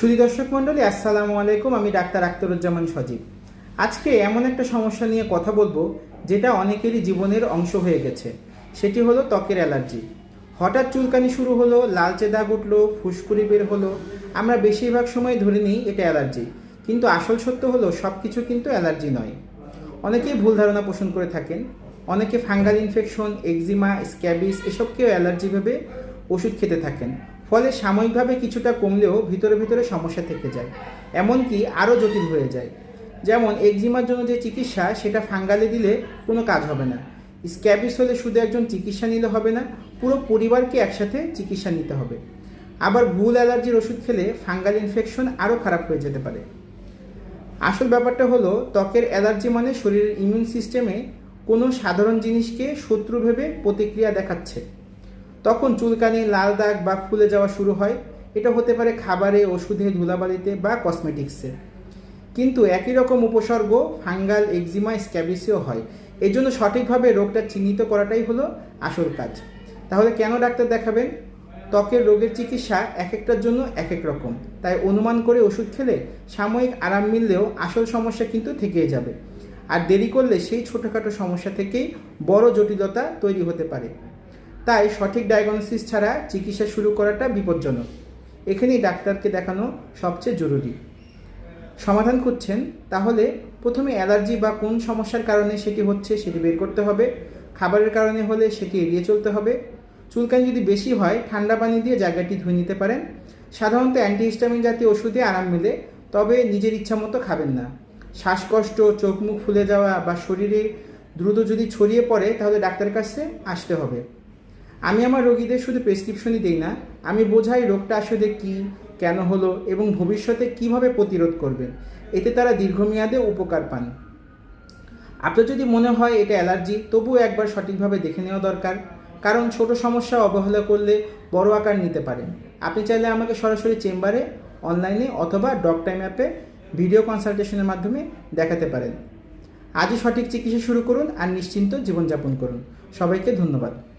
সুধী দর্শক মণ্ডলী, আসসালামু আলাইকুম। আমি ডাক্তার আক্তারুজ্জামান সজীব। আজকে এমন একটা সমস্যা নিয়ে কথা বলব, যেটা অনেকেরই জীবনের অংশ হয়ে গেছে। সেটি হলো ত্বকের অ্যালার্জি। হঠাৎ চুলকানি শুরু হলো, লালচে দাগ উঠল, ফুসকুড়ি বের হলো। আমরা বেশিরভাগ সময় ধরে নিই এটা অ্যালার্জি। কিন্তু আসল সত্য হলো সব কিছু কিন্তু অ্যালার্জি নয়। অনেকেই ভুল ধারণা পোষণ করে থাকেন। অনেকে ফাঙ্গাল ইনফেকশন, এক্সিমা, স্ক্যাবিস এসবকেও অ্যালার্জি ভেবে ওষুধ খেতে থাকেন। ফলে সাময়িকভাবে কিছুটা কমলেও ভিতরে ভিতরে সমস্যা থেকে যায়, এমনকি আরও জটিল হয়ে যায়। যেমন এক্সিমার জন্য যে চিকিৎসা, সেটা ফাঙ্গালে দিলে কোনো কাজ হবে না। স্ক্যাবিস হলে শুধু একজন চিকিৎসা নিলে হবে না, পুরো পরিবারকে একসাথে চিকিৎসা নিতে হবে। আবার ভুল অ্যালার্জির ওষুধ খেলে ফাঙ্গাল ইনফেকশন আরও খারাপ হয়ে যেতে পারে। আসল ব্যাপারটা হলো, ত্বকের অ্যালার্জি মানে শরীরের ইমিউন সিস্টেমে কোনো সাধারণ জিনিসকে শত্রু ভেবে প্রতিক্রিয়া দেখাচ্ছে। তখন চুলকানি, লাল দাগ বা ফুলে যাওয়া শুরু হয়। এটা হতে পারে খাবারে, ওষুধে, ধুলাবালিতে বা কসমেটিক্সে। কিন্তু একই রকম উপসর্গ ফাঙ্গাল এক্সিমা স্ক্যাবিসেও হয়। এই জন্য সঠিকভাবে রোগটা চিহ্নিত করাটাই হলো আসল কাজ। তাহলে কেন ডাক্তার দেখাবেন? ত্বকের রোগের চিকিৎসা এক একটার জন্য এক এক রকম। তাই অনুমান করে ওষুধ খেলে সাময়িক আরাম মিললেও আসল সমস্যা কিন্তু থেকেই যাবে। আর দেরি করলে সেই ছোটোখাটো সমস্যা থেকেই বড় জটিলতা তৈরি হতে পারে। তাই সঠিক ডায়াগনোসিস ছাড়া চিকিৎসা শুরু করাটা বিপজ্জনক। এখানেই ডাক্তারকে দেখানো সবচেয়ে জরুরি। সমাধান খুঁজছেন, তাহলে প্রথমে অ্যালার্জি বা কোন সমস্যার কারণে সেটি হচ্ছে সেটি বের করতে হবে, খাবারের কারণে হলে সেটি এড়িয়ে চলতে হবে, চুলকানি যদি বেশি হয়, ঠান্ডা পানি দিয়ে জায়গাটি ধুয়ে নিতে পারেন, সাধারণত অ্যান্টিহিস্টামিন জাতীয় ওষুধে আরাম মিলে, তবে নিজের ইচ্ছা মতো খাবেন না। শ্বাসকষ্ট, চোখ মুখ ফুলে যাওয়া বা শরীরে দ্রুত যদি ছড়িয়ে পড়ে, তাহলে ডাক্তারের কাছে আসতে হবে। আমি আমার রোগীদের শুধু প্রেসক্রিপশনই দিই না, আমি বোঝাই রোগটা আসলে কী, কেন হলো এবং ভবিষ্যতে কীভাবে প্রতিরোধ করবেন। এতে তারা দীর্ঘমেয়াদে উপকার পান। আপনার যদি মনে হয় এটা অ্যালার্জি, তবুও একবার সঠিকভাবে দেখে নেওয়া দরকার। কারণ ছোট সমস্যা অবহেলা করলে বড় আকার নিতে পারে। আপনি চাইলে আমাকে সরাসরি চেম্বারে অনলাইনে অথবা ডক টাইম অ্যাপে ভিডিও কনসালটেশনের মাধ্যমে দেখাতে পারেন। আজই সঠিক চিকিৎসা শুরু করুন আর নিশ্চিন্ত জীবনযাপন করুন। সবাইকে ধন্যবাদ।